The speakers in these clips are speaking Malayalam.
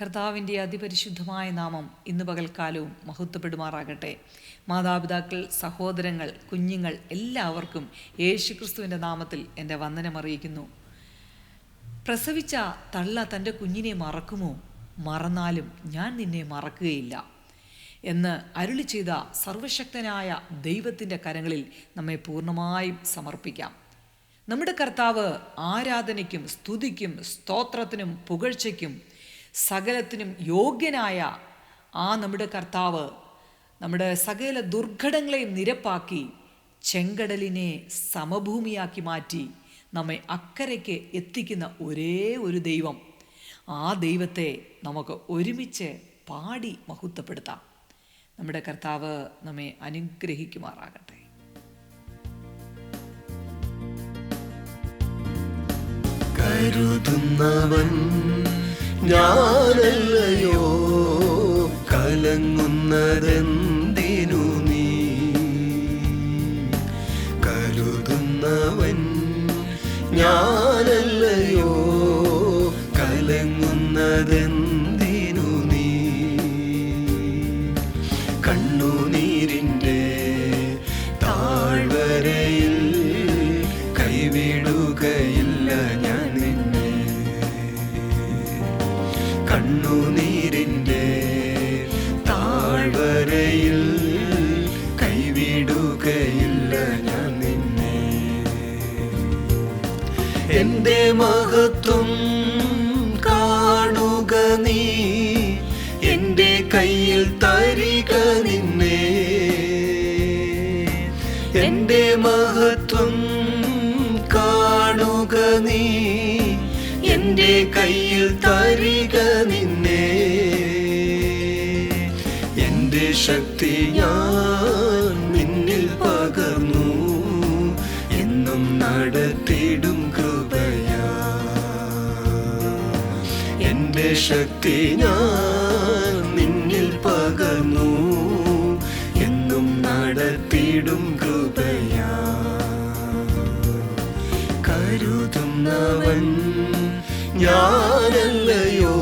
കർത്താവിന്റെ അതിപരിശുദ്ധമായ നാമം ഇന്ന് പകൽക്കാലവും മഹത്വപ്പെടുമാറാകട്ടെ. മാതാപിതാക്കൾ സഹോദരങ്ങൾ കുഞ്ഞുങ്ങൾ എല്ലാവർക്കും യേശുക്രിസ്തുവിന്റെ നാമത്തിൽ എന്റെ വന്ദനമറിയിക്കുന്നു പ്രസവിച്ച തള്ള തന്റെ കുഞ്ഞിനെ മറക്കുമോ? മറന്നാലും ഞാൻ നിന്നെ മറക്കുകയില്ല. എന്ന് അരുളി ചെയ്ത സർവശക്തനായ ദൈവത്തിന്റെ കരങ്ങളിൽ നമ്മെ പൂർണമായും സമർപ്പിക്കാം. നമ്മുടെ കർത്താവ് ആരാധനയ്ക്കും സ്തുതിക്കും സ്തോത്രത്തിനും പുകഴ്ചയ്ക്കും സകലത്തിനും യോഗ്യനായ ആ നമ്മുടെ കർത്താവ് നമ്മുടെ സകല ദുർഘടങ്ങളെയും നിരപ്പാക്കി ചെങ്കടലിനെ സമഭൂമിയാക്കി മാറ്റി നമ്മെ അക്കരയ്ക്ക് എത്തിക്കുന്ന ഒരേ ഒരു ദൈവം. ആ ദൈവത്തെ നമുക്ക് ഒരുമിച്ച് പാടി മഹത്വപ്പെടുത്താം. നമ്മുടെ കർത്താവ് നമ്മെ അനുഗ്രഹിക്കുമാറാകട്ടെ. കരുതുന്നവൻ ഞാനല്ലയോ? കലങ്ങുന്നതെന്തിനു നീ? കരുതുന്നവൻ ഞാനല്ലയോ? കയ്യിൽ തരിക നിന്നെ. എന്റെ മഹത്വം കാണുക നീ. എന്റെ കയ്യിൽ തരിക നിന്നെ. എന്റെ ശക്തി ഞാൻ നിന്നിൽ പകർന്നു. എന്നും നടത്തിടും കൃപയാ. എന്റെ ശക്തി ഞാൻ കരുതുന്നവൻ ഞാനല്ലയോ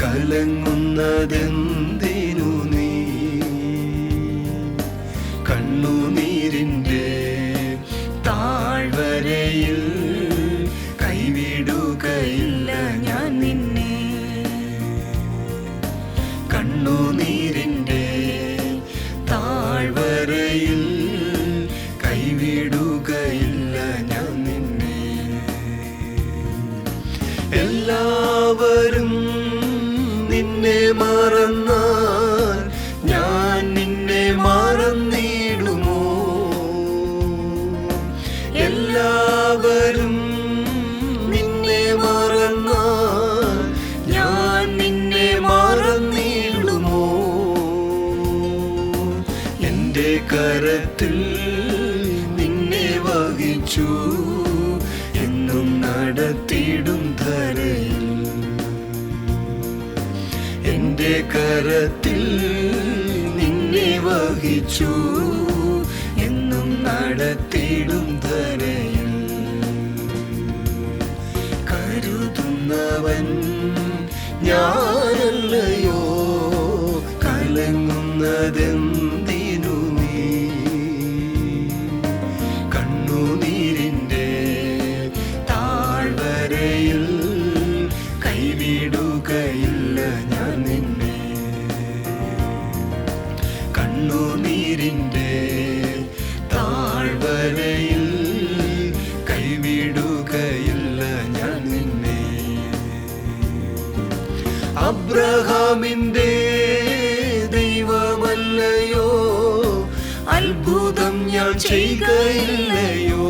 കലങ്ങുന്നതെന്തിനു എല്ലാവരും നിന്നെ മറന്നാൽ വഹിച്ചു എന്നും നടത്തിടും ധരയിൽ കരുതുന്നവൻ ഞാനല്ലയോ കലങ്ങുന്നതെന്തിനു അബ്രഹാമിന്റെ ദൈവമല്ലയോ? അത്ഭുതം ഞാൻ ചെയ്യുകയില്ലയോ?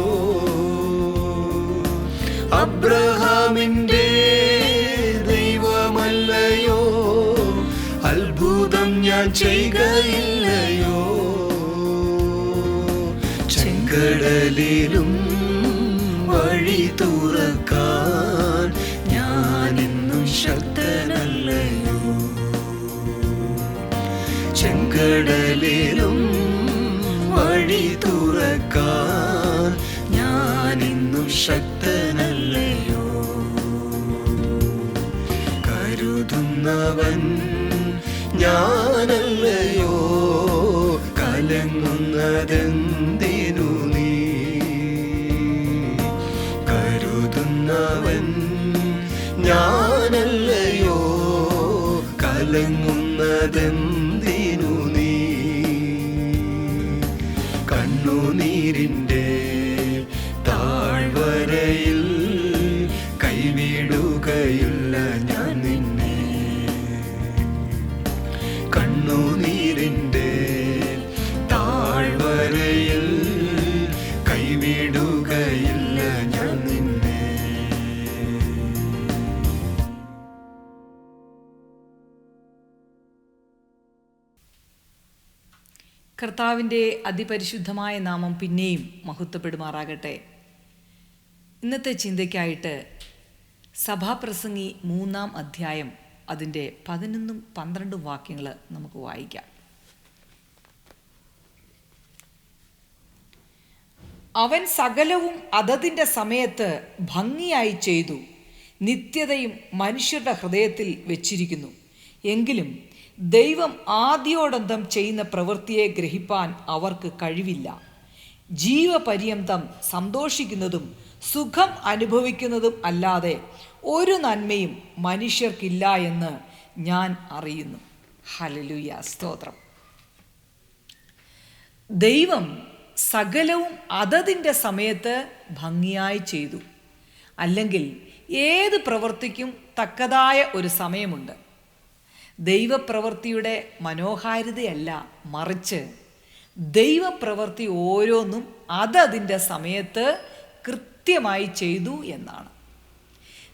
അബ്രഹാമിന്റെ ദൈവമല്ലയോ? അത്ഭുതം ഞാൻ ചെയ്യുകയില്ലയോ ചെങ്കടലിലും വഴി തുറക്കാൻ ഞാനിന്നും ശക്തനല്ലയോ? കരുതു കരുതുന്നവൻ ഞാനല്ലയോ? കലങ്ങുന്നതെന്തിനു കണ്ണുനീരിന്റെ താഴ്വരയിൽ കൈവിടുകയില്ല കർത്താവിന്റെ അതിപരിശുദ്ധമായ നാമം പിന്നെയും മഹത്വപ്പെടുമാറാകട്ടെ. ഇന്നത്തെ ചിന്തയ്ക്കായിട്ട് സഭാപ്രസംഗി മൂന്നാം അധ്യായം അതിന്റെ പതിനൊന്നും പന്ത്രണ്ടും വാക്യങ്ങൾ നമുക്ക് വായിക്കാം. അവൻ സകലവും അതതിന്റെ സമയത്ത് ഭംഗിയായി ചെയ്തു നിത്യതയും മനുഷ്യരുടെ ഹൃദയത്തിൽ വെച്ചിരിക്കുന്നു. എങ്കിലും ദൈവം ആദ്യോടന്തം ചെയ്യുന്ന പ്രവൃത്തിയെ ഗ്രഹിപ്പാൻ അവർക്ക് കഴിവില്ല. ജീവപര്യന്തം സന്തോഷിക്കുന്നതും സുഖം അനുഭവിക്കുന്നതും അല്ലാതെ ഒരു നന്മയും മനുഷ്യർക്കില്ല എന്ന് ഞാൻ അറിയുന്നു. ഹലലുയ സ്തോത്രം. ദൈവം സകലവും അതതിന്റെ സമയത്ത് ഭംഗിയായി ചെയ്തു. അല്ലെങ്കിൽ ഏത് പ്രവൃത്തിക്കും തക്കതായ ഒരു സമയമുണ്ട്. ദൈവപ്രവൃത്തിയുടെ മനോഹാരിതയല്ല മറിച്ച് ദൈവപ്രവൃത്തി ഓരോന്നും അതതിന്റെ സമയത്ത് കൃത്യമായി ചെയ്തു എന്നാണ്.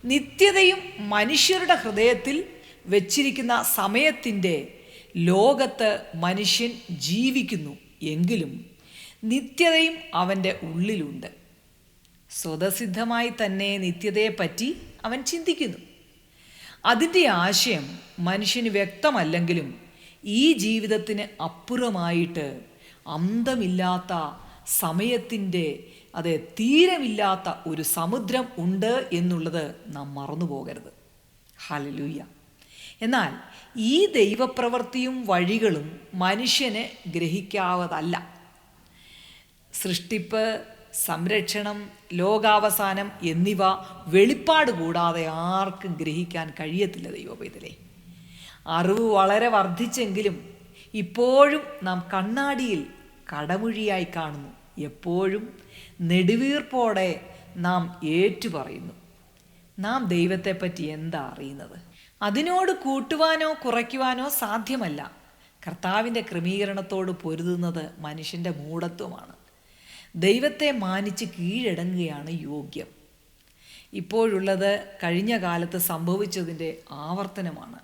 നിത്യതയും മനുഷ്യരുടെ ഹൃദയത്തിൽ വച്ചിരിക്കുന്ന സമയത്തിന്റെ ലോകത്ത് മനുഷ്യൻ ജീവിക്കുന്നു എങ്കിലും നിത്യതയും അവന്റെ ഉള്ളിലുണ്ട്. സ്വതസിദ്ധമായി തന്നെ നിത്യതയെപ്പറ്റി അവൻ ചിന്തിക്കുന്നു. അതിന്റെ ആശയം മനുഷ്യന് വ്യക്തമല്ലെങ്കിലും ഈ ജീവിതത്തിന് അപ്പുറമായിട്ട് അന്തമില്ലാത്ത സമയത്തിന്റെ അതെ തീരമില്ലാത്ത ഒരു സമുദ്രം ഉണ്ട് എന്നുള്ളത് നാം മറന്നു പോകരുത്. എന്നാൽ ഈ ദൈവപ്രവൃത്തിയും വഴികളും മനുഷ്യന് ഗ്രഹിക്കാവതല്ല. സൃഷ്ടിപ്പ് സംരക്ഷണം ലോകാവസാനം എന്നിവ വെളിപ്പാട് കൂടാതെ ആർക്കും ഗ്രഹിക്കാൻ കഴിയത്തില്ല ദൈവപൈതലേ. അറിവ് വളരെ വർദ്ധിച്ചെങ്കിലും ഇപ്പോഴും നാം കണ്ണാടിയിൽ കടമുഴിയായി കാണുന്നു. എപ്പോഴും നെടുവീർപ്പോടെ നാം ഏറ്റുപറയുന്നു. നാം ദൈവത്തെപ്പറ്റി എന്താ അറിയുന്നത്? അതിനോട് കൂട്ടുവാനോ കുറയ്ക്കുവാനോ സാധ്യമല്ല. കർത്താവിന്റെ ക്രമീകരണത്തോട് പൊരുതുന്നത് മനുഷ്യന്റെ മൂഢത്വമാണ്. ദൈവത്തെ മാനിച്ച് കീഴടങ്ങുകയാണ് യോഗ്യം. ഇപ്പോഴുള്ളത് കഴിഞ്ഞ കാലത്ത് സംഭവിച്ചതിന്റെ ആവർത്തനമാണ്.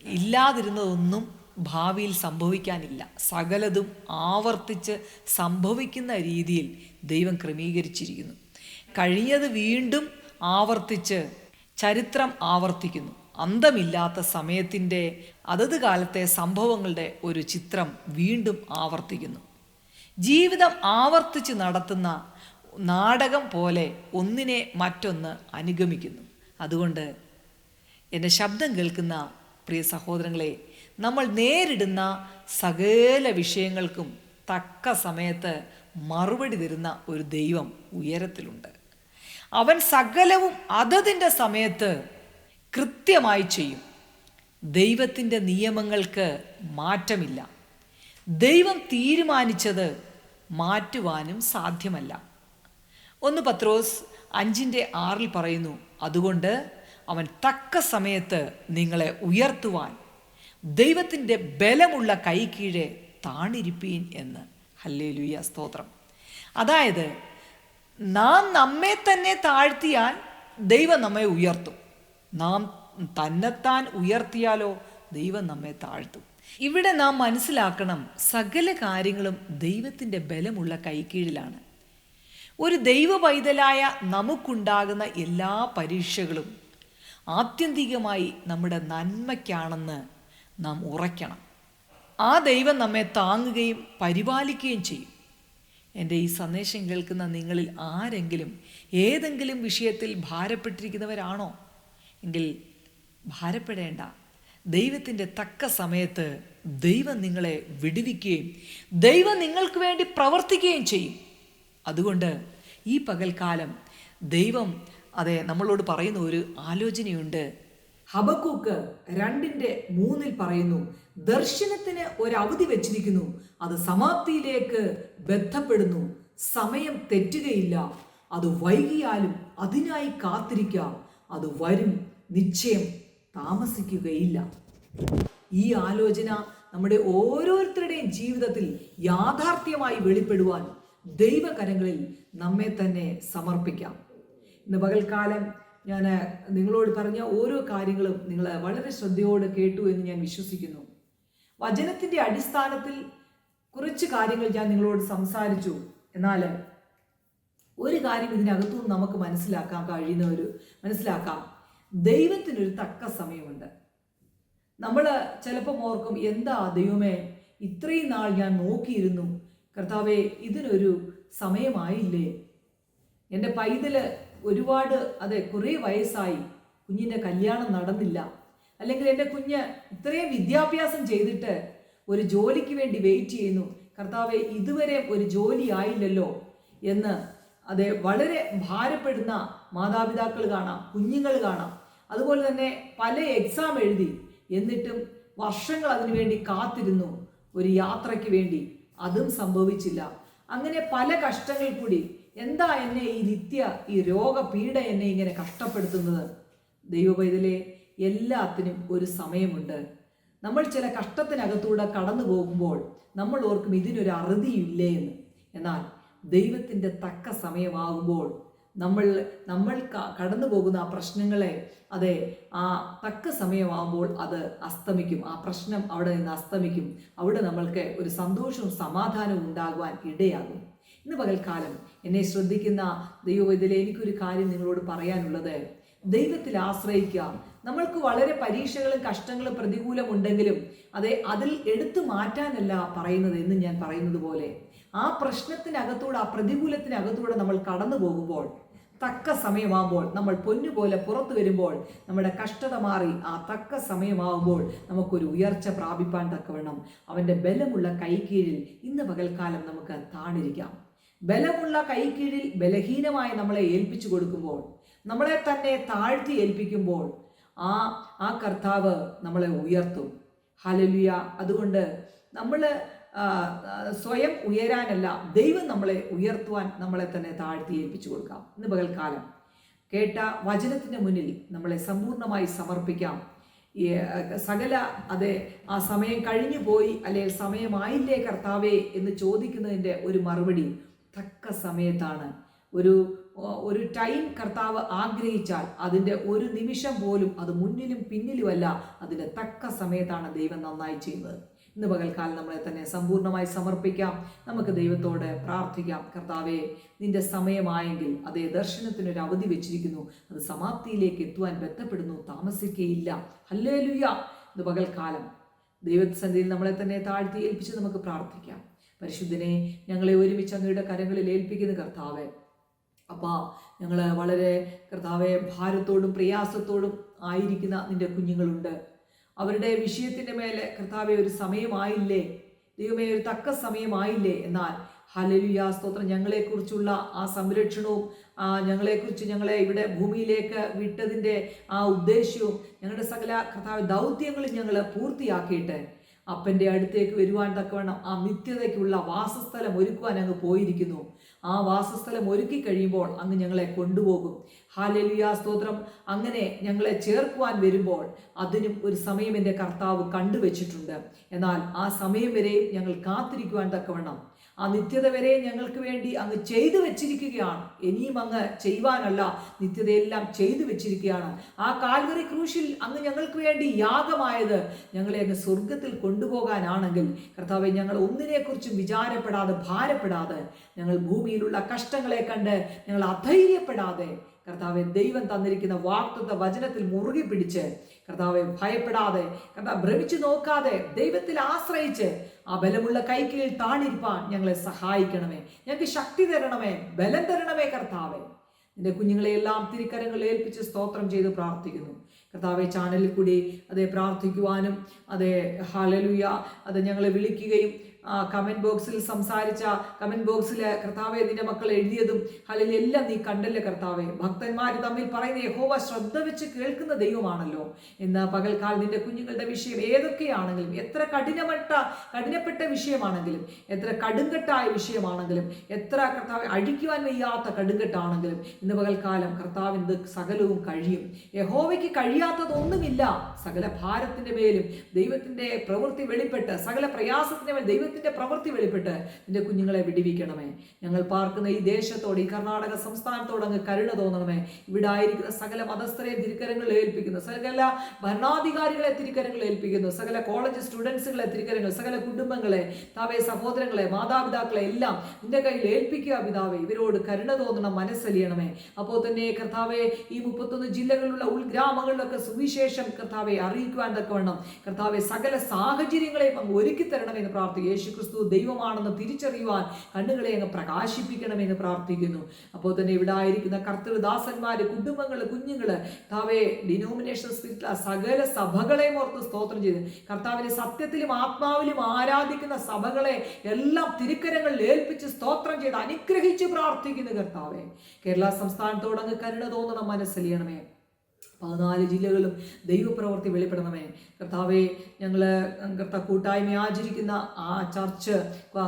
ഇല്ലാതിരുന്നതൊന്നും ഭാവിയിൽ സംഭവിക്കാനില്ല. സകലതും ആവർത്തിച്ച് സംഭവിക്കുന്ന രീതിയിൽ ദൈവം ക്രമീകരിച്ചിരിക്കുന്നു. കഴിഞ്ഞത് വീണ്ടും ആവർത്തിച്ച് ചരിത്രം ആവർത്തിക്കുന്നു. അന്തമില്ലാത്ത സമയത്തിന്റെ അതത് കാലത്തെ സംഭവങ്ങളുടെ ഒരു ചിത്രം വീണ്ടും ആവർത്തിക്കുന്നു. ജീവിതം ആവർത്തിച്ച് നടത്തുന്ന നാടകം പോലെ ഒന്നിനെ മറ്റൊന്ന് അനുഗമിക്കുന്നു. അതുകൊണ്ട് എന്റെ ശബ്ദം കേൾക്കുന്ന പ്രിയ സഹോദരങ്ങളെ നമ്മൾ നേരിടുന്ന സകല വിഷയങ്ങൾക്കും തക്ക സമയത്ത് മറുപടി തരുന്ന ഒരു ദൈവം ഉയരത്തിലുണ്ട്. അവൻ സകലവും അതതിന്റെ സമയത്ത് കൃത്യമായി ചെയ്യും. ദൈവത്തിന്റെ നിയമങ്ങൾക്ക് മാറ്റമില്ല. ദൈവം തീരുമാനിച്ചത് മാറ്റുവാനും സാധ്യമല്ല. ഒന്ന് പത്രോസ് അഞ്ചിന്റെ ആറിൽ പറയുന്നു അതുകൊണ്ട് അവൻ തക്ക സമയത്ത് നിങ്ങളെ ഉയർത്തുവാൻ ദൈവത്തിന്റെ ബലമുള്ള കൈ കീഴെ താണിരിപ്പീൻ എന്ന്. ഹല്ലേ ലുയ്യ സ്തോത്രം. അതായത് നാം നമ്മെ തന്നെ താഴ്ത്തിയാൽ ദൈവം നമ്മെ ഉയർത്തും. നാം തന്നെത്താൻ ഉയർത്തിയാലോ ദൈവം നമ്മെ താഴ്ത്തും. ഇവിടെ നാം മനസ്സിലാക്കണം സകല കാര്യങ്ങളും ദൈവത്തിന്റെ ബലമുള്ള കൈക്കീഴിലാണ് ഒരു ദൈവ പൈതലായ നമുക്കുണ്ടാകുന്ന എല്ലാ പരീക്ഷകളും ആത്യന്തികമായി നമ്മുടെ നന്മയ്ക്കാണെന്ന് നാം ഉറയ്ക്കണം. ആ ദൈവം നമ്മെ താങ്ങുകയും പരിപാലിക്കുകയും ചെയ്യും. എന്റെ ഈ സന്ദേശം കേൾക്കുന്ന നിങ്ങളിൽ ആരെങ്കിലും ഏതെങ്കിലും വിഷയത്തിൽ ഭാരപ്പെട്ടിരിക്കുന്നവരാണോ? എങ്കിൽ ഭാരപ്പെടേണ്ട. ദൈവത്തിന്റെ തക്ക സമയത്ത് ദൈവം നിങ്ങളെ വിടുവിക്കുകയും ദൈവം നിങ്ങൾക്ക് വേണ്ടി പ്രവർത്തിക്കുകയും ചെയ്യും. അതുകൊണ്ട് ഈ പകൽക്കാലം ദൈവം അതെ നമ്മളോട് പറയുന്ന ഒരു ആലോചനയുണ്ട്. ഹബക്കൂക്ക് രണ്ടിന്റെ മൂന്നിൽ പറയുന്നു ദർശനത്തിന് ഒരു അവധി വെച്ചിരിക്കുന്നു അത് സമാപ്തിയിലേക്ക് ബന്ധപ്പെടുന്നു സമയം തെറ്റുകയില്ല അത് വൈകിയാലും അതിനായി കാത്തിരിക്കാം അത് വരും നിശ്ചയം താമസിക്കുകയില്ല. ഈ ആലോചന നമ്മുടെ ഓരോരുത്തരുടെയും ജീവിതത്തിൽ യാഥാർത്ഥ്യമായി വെളിപ്പെടുവാൻ ദൈവകരങ്ങളിൽ നമ്മെ തന്നെ സമർപ്പിക്കാം. ഇന്ന് പകൽക്കാലം ഞാൻ നിങ്ങളോട് പറഞ്ഞ ഓരോ കാര്യങ്ങളും നിങ്ങൾ വളരെ ശ്രദ്ധയോടെ കേട്ടു എന്ന് ഞാൻ വിശ്വസിക്കുന്നു. വചനത്തിന്റെ അടിസ്ഥാനത്തിൽ കുറച്ച് കാര്യങ്ങൾ ഞാൻ നിങ്ങളോട് സംസാരിച്ചു. എന്നാൽ ഒരു കാര്യം ഇതിനകത്തുനിന്ന് നമുക്ക് മനസ്സിലാക്കാൻ കഴിയുന്ന ഒരു മനസ്സിലാക്കാം. ദൈവത്തിനൊരു തക്ക സമയമുണ്ട്. നമ്മൾ ചിലപ്പം ഓർക്കും എന്താ ദൈവമേ ഇത്രയും നാൾ ഞാൻ നോക്കിയിരുന്നു. കർത്താവെ ഇതിനൊരു സമയമായില്ലേ? എന്റെ പൈതൽ ഒരുപാട് അതെ കുറേ വയസ്സായി. കുഞ്ഞിന്റെ കല്യാണം നടന്നില്ല. അല്ലെങ്കിൽ എന്റെ കുഞ്ഞ് ഇത്രയും വിദ്യാഭ്യാസം ചെയ്തിട്ട് ഒരു ജോലിക്ക് വേണ്ടി വെയിറ്റ് ചെയ്യുന്നു. കർത്താവെ ഇതുവരെ ഒരു ജോലി ആയില്ലല്ലോ. എന്ന് അതെ വളരെ ഭാരപ്പെടുന്ന മാതാപിതാക്കൾ കാണാം കുഞ്ഞുങ്ങൾ കാണാം. അതുപോലെ തന്നെ പല എക്സാം എഴുതി എന്നിട്ടും വർഷങ്ങൾ അതിനുവേണ്ടി കാത്തിരുന്നു ഒരു യാത്രയ്ക്ക് വേണ്ടി. അതും സംഭവിച്ചില്ല. അങ്ങനെ പല കഷ്ടങ്ങൾ കൂടി എന്താ എന്നെ ഈ നിത്യ ഈ രോഗപീഡ എന്നെ ഇങ്ങനെ കഷ്ടപ്പെടുത്തുന്നത്? ദൈവപൈതലെ എല്ലാത്തിനും ഒരു സമയമുണ്ട്. നമ്മൾ ചില കഷ്ടത്തിനകത്തൂടെ കടന്നു പോകുമ്പോൾ നമ്മൾ ഓർക്കും ഇതിനൊരു അറുതിയില്ലേ എന്ന്. എന്നാൽ ദൈവത്തിന്റെ തക്ക സമയമാകുമ്പോൾ നമ്മൾ നമ്മൾ കടന്നു പോകുന്ന ആ പ്രശ്നങ്ങളെ അതെ ആ തക്ക സമയമാകുമ്പോൾ അത് അസ്തമിക്കും. ആ പ്രശ്നം അവിടെ നിന്ന് അസ്തമിക്കും. അവിടെ നമ്മൾക്ക് ഒരു സന്തോഷവും സമാധാനവും ഉണ്ടാകുവാൻ ഇടയാകും. ഇന്ന് പകൽക്കാലം എന്നെ ശ്രദ്ധിക്കുന്ന ദൈവവൈദ്യലെ എനിക്കൊരു കാര്യം നിങ്ങളോട് പറയാനുള്ളത്. ദൈവത്തിൽ ആശ്രയിക്കുക. നമ്മൾക്ക് വളരെ പരീക്ഷകളും കഷ്ടങ്ങളും പ്രതികൂലം ഉണ്ടെങ്കിലും അതെ അതിൽ എടുത്തു മാറ്റാനല്ല പറയുന്നത് എന്ന് ഞാൻ പറയുന്നത് പോലെ. ആ പ്രശ്നത്തിനകത്തൂടെ ആ പ്രതികൂലത്തിനകത്തൂടെ നമ്മൾ കടന്നു പോകുമ്പോൾ തക്ക സമയമാകുമ്പോൾ നമ്മൾ പൊന്നുപോലെ പുറത്തു വരുമ്പോൾ നമ്മുടെ കഷ്ടത മാറി ആ തക്ക സമയമാകുമ്പോൾ നമുക്കൊരു ഉയർച്ച പ്രാപിപ്പാൻ തക്കവണ്ണം അവന്റെ ബലമുള്ള കൈക്കീഴിൽ ഇന്ന് പകൽക്കാലം നമുക്ക് താണിരിക്കാം. ബലമുള്ള കൈക്കീഴിൽ ബലഹീനമായി നമ്മളെ ഏൽപ്പിച്ചു കൊടുക്കുമ്പോൾ നമ്മളെ തന്നെ താഴ്ത്തി ഏൽപ്പിക്കുമ്പോൾ ആ ആ കർത്താവ് നമ്മളെ ഉയർത്തും. ഹലലുയ അതുകൊണ്ട് നമ്മൾ സ്വയം ഉയരാനല്ല ദൈവം നമ്മളെ ഉയർത്തുവാൻ നമ്മളെ തന്നെ താഴ്ത്തി ഏൽപ്പിച്ചു കൊടുക്കാം. ഇന്ന് പകൽക്കാലം കേട്ട വചനത്തിന് മുന്നിൽ നമ്മളെ സമ്പൂർണമായി സമർപ്പിക്കാം. സകല അതെ ആ സമയം കഴിഞ്ഞു പോയി അല്ലെങ്കിൽ സമയമായില്ലേ കർത്താവേ എന്ന് ചോദിക്കുന്നതിന്റെ ഒരു മറുപടി തക്ക സമയത്താണ്. ഒരു ഒരു ടൈം കർത്താവ് ആഗ്രഹിച്ചാൽ അതിന്റെ ഒരു നിമിഷം പോലും അത് മുന്നിലും പിന്നിലുമല്ല അതിന്റെ തക്ക സമയത്താണ് ദൈവം നന്നായി ചെയ്യുന്നത്. ഇന്ന് പകൽക്കാലം നമ്മളെ തന്നെ സമ്പൂർണമായി സമർപ്പിക്കാം. നമുക്ക് ദൈവത്തോട് പ്രാർത്ഥിക്കാം. കർത്താവെ നിന്റെ സമയമായെങ്കിൽ അതേ ദർശനത്തിനൊരു അവധി വെച്ചിരിക്കുന്നു. അത് സമാപ്തിയിലേക്ക് എത്തുവാൻ ബന്ധപ്പെടുന്നു. താമസിക്കുകയില്ല ഹല്ലേലുയ. ഇന്ന് പകൽക്കാലം ദൈവസന്ധിയിൽ നമ്മളെ തന്നെ താഴ്ത്തി ഏൽപ്പിച്ച് നമുക്ക് പ്രാർത്ഥിക്കാം. പരിശുദ്ധനെ ഞങ്ങളെ ഒരുമിച്ച് അങ്ങയുടെ കരങ്ങളിൽ ഏൽപ്പിക്കുന്ന കർത്താവെ. അപ്പാ ഞങ്ങൾ വളരെ കർത്താവെ ഭാരത്തോടും പ്രയാസത്തോടും ആയിരിക്കുന്ന നിന്റെ കുഞ്ഞുങ്ങളുണ്ട്. അവരുടെ വിഷയത്തിന്റെ മേലെ കർത്താവെ ഒരു സമയമായില്ലേ? ദൈവമേ ഒരു തക്ക സമയമായില്ലേ? എന്നാൽ ഹലലുയ സ്തോത്രം. ഞങ്ങളെക്കുറിച്ചുള്ള ആ സംരക്ഷണവും ആ ഞങ്ങളെക്കുറിച്ച് ഞങ്ങളെ ഇവിടെ ഭൂമിയിലേക്ക് വിട്ടതിന്റെ ആ ഉദ്ദേശ്യവും ഞങ്ങളുടെ സകല കർത്താവ് ദൗത്യങ്ങളും ഞങ്ങൾ പൂർത്തിയാക്കിയിട്ട് അപ്പന്റെ അടുത്തേക്ക് വരുവാൻ തക്കവണ്ണം ആ നിത്യതയ്ക്കുള്ള വാസസ്ഥലം ഒരുക്കുവാൻ അങ്ങ് പോയിരിക്കുന്നു. ആ വാസസ്ഥലം ഒരുക്കി കഴിയുമ്പോൾ അങ്ങ് ഞങ്ങളെ കൊണ്ടുപോകും. ഹാലലുയ സ്തോത്രം. അങ്ങനെ ഞങ്ങളെ ചേർക്കുവാൻ വരുമ്പോൾ അതിനും ഒരു സമയം എന്റെ കർത്താവ് കണ്ടുവച്ചിട്ടുണ്ട്. എന്നാൽ ആ സമയം വരെയും ഞങ്ങൾ കാത്തിരിക്കുവാൻ തക്കവണ്ണം. ആ നിത്യത വരെ ഞങ്ങൾക്ക് വേണ്ടി അങ്ങ് ചെയ്തു വെച്ചിരിക്കുകയാണ്. ഇനിയും അങ്ങ് ചെയ്യുവാനല്ല നിത്യതയെല്ലാം ചെയ്തു വെച്ചിരിക്കുകയാണ്. ആ കാൽവറി ക്രൂശിൽ അങ്ങ് ഞങ്ങൾക്ക് വേണ്ടി യാഗമായത് ഞങ്ങളെ അങ്ങ് സ്വർഗത്തിൽ കൊണ്ടുപോകാനാണെങ്കിൽ കർത്താവെ ഞങ്ങൾ ഒന്നിനെക്കുറിച്ചും വിചാരപ്പെടാതെ ഭാരപ്പെടാതെ ഞങ്ങൾ ഭൂമിയിലുള്ള കഷ്ടങ്ങളെ കണ്ട് ഞങ്ങൾ അധൈര്യപ്പെടാതെ കർത്താവെ ദൈവം തന്നിരിക്കുന്ന വാക്തത്വ വചനത്തിൽ മുറുകി പിടിച്ച് കർത്താവെ ഭയപ്പെടാതെ കർത്താവ് ഭ്രമിച്ചു നോക്കാതെ ദൈവത്തിൽ ആശ്രയിച്ച് ആ ബലമുള്ള കൈക്കീഴിൽ താണിരിപ്പാൻ ഞങ്ങളെ സഹായിക്കണമേ. ഞങ്ങൾക്ക് ശക്തി തരണമേ ബലം തരണമേ കർത്താവെ. നിന്റെ കുഞ്ഞുങ്ങളെ എല്ലാം തിരിക്കരങ്ങളിൽ ഏൽപ്പിച്ച് സ്തോത്രം ചെയ്ത് പ്രാർത്ഥിക്കുന്നു. കർത്താവെ ചാനലിൽ കൂടി അതെ പ്രാർത്ഥിക്കുവാനും അതെ ഹാലലുയ അത് ഞങ്ങളെ വിളിക്കുകയും കമന്റ് ബോക്സിൽ സംസാരിച്ച കമന്റ് ബോക്സിൽ കർത്താവെ നിന്റെ മക്കൾ എഴുതിയതും അല്ലെങ്കിൽ എല്ലാം നീ കണ്ടല്ലേ കർത്താവെ? ഭക്തന്മാർ തമ്മിൽ പറയുന്ന യഹോവ ശ്രദ്ധ വെച്ച് കേൾക്കുന്ന ദൈവമാണല്ലോ. എന്ന് പകൽക്കാൽ നിന്റെ കുഞ്ഞുങ്ങളുടെ വിഷയം ഏതൊക്കെയാണെങ്കിലും എത്ര കഠിനപ്പെട്ട കഠിനപ്പെട്ട വിഷയമാണെങ്കിലും എത്ര കടുങ്കട്ടായ വിഷയമാണെങ്കിലും എത്ര കർത്താവ് അഴിക്കുവാൻ വയ്യാത്ത കടുങ്കട്ടാണെങ്കിലും ഇന്ന് പകൽക്കാലം കർത്താവിന് സകലവും കഴിയും. യഹോവയ്ക്ക് കഴിയാത്തതൊന്നുമില്ല. സകല ഭാരത്തിന്റെ മേലും ദൈവത്തിന്റെ പ്രവൃത്തി വെളിപ്പെട്ട് സകല പ്രയാസത്തിന്റെ മേൽ ദൈവത്തിന്റെ പ്രവൃത്തി വെളിപ്പെട്ട് നിന്റെ കുഞ്ഞുങ്ങളെ വിടിവിക്കണമേ. ഞങ്ങൾ പാർക്കുന്ന ഈ ദേശത്തോട് ഈ കർണാടക സംസ്ഥാനത്തോട് അങ്ങ് കരുണ തോന്നണമേ. ഇവിടെ ആയിരിക്കുന്ന സകല മതസ്ഥരെ തിരിക്കരങ്ങളിൽ ഏൽപ്പിക്കുന്നു. സകല ഭരണാധികാരികളെ തിരിക്കരങ്ങളിൽ ഏൽപ്പിക്കുന്നു. സകല കോളേജ് സ്റ്റുഡൻസുകളെ തിരിക്കരങ്ങൾ സകല കുടുംബങ്ങളെ താവേ സഹോദരങ്ങളെ മാതാപിതാക്കളെ എല്ലാം നിന്റെ കയ്യിൽ ഏൽപ്പിക്കുക പിതാവേ. ഇവരോട് കരുണ തോന്നണം മനസ്സലിയണമേ. അപ്പോൾ തന്നെ കർത്താവെ ഈ മുപ്പത്തൊന്ന് ജില്ലകളിലുള്ള ഉൾഗ്രാമങ്ങളിലൊക്കെ സുവിശേഷം കർത്താവെ അറിയിക്കുവാൻ തക്കവണ്ണം കർത്താവെ സകല സാഹചര്യങ്ങളെയും അങ്ങ് ഒരുക്കി തരണമെന്ന് പ്രാർത്ഥിക്കും യേശു ക്രിസ്തു ദൈവമാണെന്ന് തിരിച്ചറിയുവാൻ കണ്ണുകളെ അങ്ങ് പ്രകാശിപ്പിക്കണമെന്ന് പ്രാർത്ഥിക്കുന്നു. അപ്പോൾ തന്നെ ഇവിടെ ആയിരിക്കുന്ന കർത്തൃദാസന്മാര് കുടുംബങ്ങൾ കുഞ്ഞുങ്ങൾ കർത്താവെ ഡിനോമിനേഷൻ സകല സഭകളെയും ഓർത്ത് സ്തോത്രം ചെയ്ത് കർത്താവിനെ സത്യത്തിലും ആത്മാവിലും ആരാധിക്കുന്ന സഭകളെ എല്ലാം തിരുക്കരങ്ങളിൽ ഏൽപ്പിച്ച് സ്തോത്രം ചെയ്ത് അനുഗ്രഹിച്ച് പ്രാർത്ഥിക്കുന്നു കർത്താവെ. കേരള സംസ്ഥാനത്തോടങ്ങ് കരുണ തോന്നണം മനസ്സലിയണമേ പതിനാല് ജില്ലകളും ദൈവപ്രവൃത്തി വെളിപ്പെടണമേ. കർത്താവെ ഞങ്ങൾ കർത്ത കൂട്ടായ്മ ആചരിക്കുന്ന ആ ചർച്ച്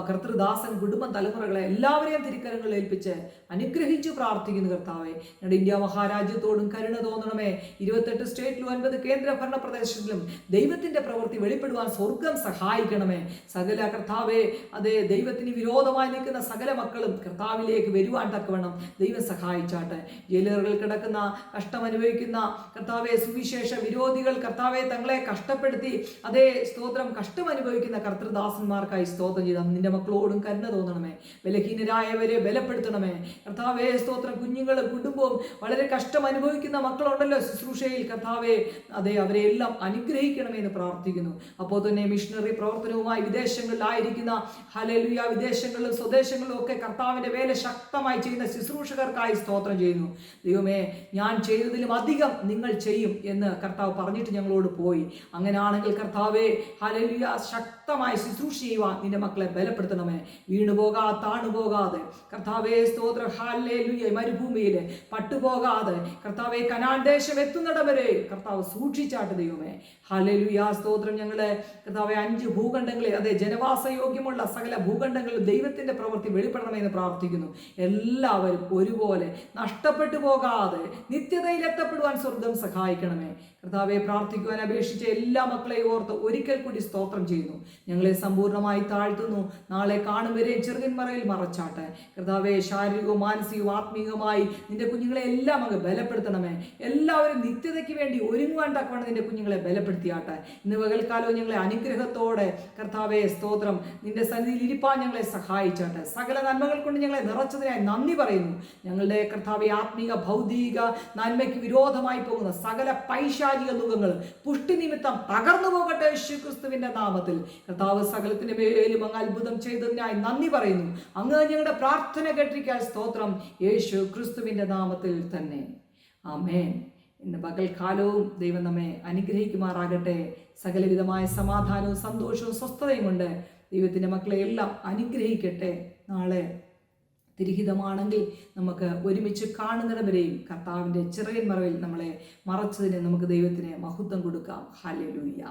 കർത്തൃദാസൻ കുടുംബം തലമുറകളെ എല്ലാവരെയും തിരുക്കരങ്ങളിൽ ഏൽപ്പിച്ച് അനുഗ്രഹിച്ചു പ്രാർത്ഥിക്കുന്നു കർത്താവെ. ഞങ്ങളുടെ ഇന്ത്യ മഹാരാജ്യത്തോടും കരുണ തോന്നണമേ. ഇരുപത്തെട്ട് സ്റ്റേറ്റിലും ഒൻപത് കേന്ദ്ര ഭരണ പ്രദേശത്തിലും ദൈവത്തിന്റെ പ്രവൃത്തി വെളിപ്പെടുവാൻ സ്വർഗം സഹായിക്കണമേ. സകല കർത്താവെ അതെ ദൈവത്തിന് വിരോധമായി നിൽക്കുന്ന സകല മക്കളും കർത്താവിലേക്ക് വരുവാൻ തക്കവണ്ണം ദൈവം സഹായിച്ചാട്ടെ. ജയിലറുകളിൽ കിടക്കുന്ന കഷ്ടം അനുഭവിക്കുന്ന കർത്താവെ സുവിശേഷ വിരോധികൾ കർത്താവെ തങ്ങളെ കഷ്ടപ്പെടുത്തി അതേ സ്തോത്രം കഷ്ടം അനുഭവിക്കുന്ന കർത്തൃദാസന്മാർക്കായി സ്തോത്രം ചെയ്താൽ നിന്റെ മക്കളോടും കരുണ തോന്നണമേ. ബലഹീനരായവരെ ബലപ്പെടുത്തണമേ. കർത്താവേ സ്തോത്രം. കുഞ്ഞുങ്ങൾ കുടുംബവും വളരെ കഷ്ടം അനുഭവിക്കുന്ന മക്കളുണ്ടല്ലോ ശുശ്രൂഷയിൽ. കർത്താവേ അതെ അവരെ എല്ലാം അനുഗ്രഹിക്കണമേ എന്ന് പ്രാർത്ഥിക്കുന്നു. അപ്പോൾ തന്നെ മിഷണറി പ്രവർത്തനവുമായി വിദേശങ്ങളിലായിരിക്കുന്ന ഹലലുയ വിദേശങ്ങളിലും സ്വദേശങ്ങളിലും ഒക്കെ കർത്താവിന്റെ വേല ശക്തമായി ചെയ്യുന്ന ശുശ്രൂഷകർക്കായി സ്തോത്രം ചെയ്യുന്നു. ദൈവമേ ഞാൻ ചെയ്തതിലും അധികം നിങ്ങൾ ചെയ്യും എന്ന് കർത്താവ് പറഞ്ഞിട്ട് ഞങ്ങളോട് പോയി. അങ്ങനെയാണെങ്കിൽ കർത്താവെ ഹലലിയ ശക്തമായി ശുശ്രൂഷ ചെയ്യുവാൻ നിന്റെ മക്കളെ ബലപ്പെടുത്തണമേ. വീണുപോകാ താണുപോകാതെ കർത്താവെ സ്തോത്ര. ഹാലേലുയ മരുഭൂമിയിൽ പട്ടുപോകാതെ. കർത്താവെ കനാൻ ദേശം എത്തുന്നിടം വരെ കർത്താവ് സൂക്ഷിച്ചാട്ട് ദൈവമേ. ഹലലുയ സ്തോത്രം. ഞങ്ങളെ കർത്താവെ അഞ്ച് ഭൂഖണ്ഡങ്ങളിൽ അതെ ജനവാസയോഗ്യമുള്ള സകല ഭൂഖണ്ഡങ്ങളിലും ദൈവത്തിന്റെ പ്രവൃത്തി വെളിപ്പെടണമെന്ന് പ്രാർത്ഥിക്കുന്നു. എല്ലാവരും ഒരുപോലെ നഷ്ടപ്പെട്ടു പോകാതെ നിത്യതയിൽ എത്തപ്പെടുവാൻ സ്വർഗം സഹായിക്കണമേ. കർത്താവെ പ്രാർത്ഥിക്കുവാൻ അപേക്ഷിച്ച എല്ലാ മക്കളെയും ഓർത്ത് ഒരിക്കൽ കൂടി സ്തോത്രം ചെയ്യുന്നു. ഞങ്ങളെ സമ്പൂർണമായി താഴ്ത്തുന്നു. നാളെ കാണും വരെ ചെറുകിൻമറയിൽ മറച്ചാട്ടെ. കർത്താവെ ശാരീരികവും മാനസികവും ആത്മീയവുമായി നിന്റെ കുഞ്ഞുങ്ങളെ എല്ലാം അങ്ങ് ബലപ്പെടുത്തണമേ. എല്ലാവരും നിത്യതയ്ക്ക് വേണ്ടി ഒരുങ്ങുവാൻ തക്കവണ്ണം നിന്റെ കുഞ്ഞുങ്ങളെ ബലപ്പെടുത്തിയാട്ടെ. ഇന്ന് പകൽക്കാലവും ഞങ്ങളെ അനുഗ്രഹത്തോടെ കർത്താവെ സ്തോത്രം നിന്റെ സന്നിധിയിൽ ഇരിപ്പാൻ ഞങ്ങളെ സഹായിച്ചാട്ടെ. സകല നന്മകൾ കൊണ്ട് ഞങ്ങളെ നിറച്ചതിനായി നന്ദി പറയുന്നു. ഞങ്ങളുടെ കർത്താവെ ആത്മീക ഭൗതിക നന്മയ്ക്ക് വിരോധമായി പോകുന്ന സകല പൈശാചിക ദുഃഖങ്ങൾ പുഷ്ടി നിമിത്തം തകർന്നു പോകട്ടെ യേശുക്രിസ്തുവിന്റെ നാമത്തിൽ. കർത്താവ് സകലത്തിന്റെ മേലും അങ്ങ് അത്ഭുതം ചെയ്തതിനായി നന്ദി പറയുന്നു. അങ്ങ് ഞങ്ങളുടെ പ്രാർത്ഥന കേട്ടിരിക്കാൻ സ്തോത്രം യേശു ക്രിസ്തുവിന്റെ നാമത്തിൽ തന്നെ. ആമേൻ. ഇന്ന് പകൽക്കാലവും ദൈവം നമ്മെ അനുഗ്രഹിക്കുമാറാകട്ടെ. സകലവിധമായ സമാധാനവും സന്തോഷവും സ്വസ്ഥതയും കൊണ്ട് ദൈവത്തിന്റെ മക്കളെ എല്ലാം അനുഗ്രഹിക്കട്ടെ. നാളെ തിരിഹിതമാണെങ്കിൽ നമുക്ക് ഒരുമിച്ച് കാണുന്നിടവരെയും കർത്താവിന്റെ ചെറിയ മറവിൽ നമ്മളെ മറച്ചതിന് നമുക്ക് ദൈവത്തിന് മഹത്വം കൊടുക്കാം. ഹാലലൂയ്യ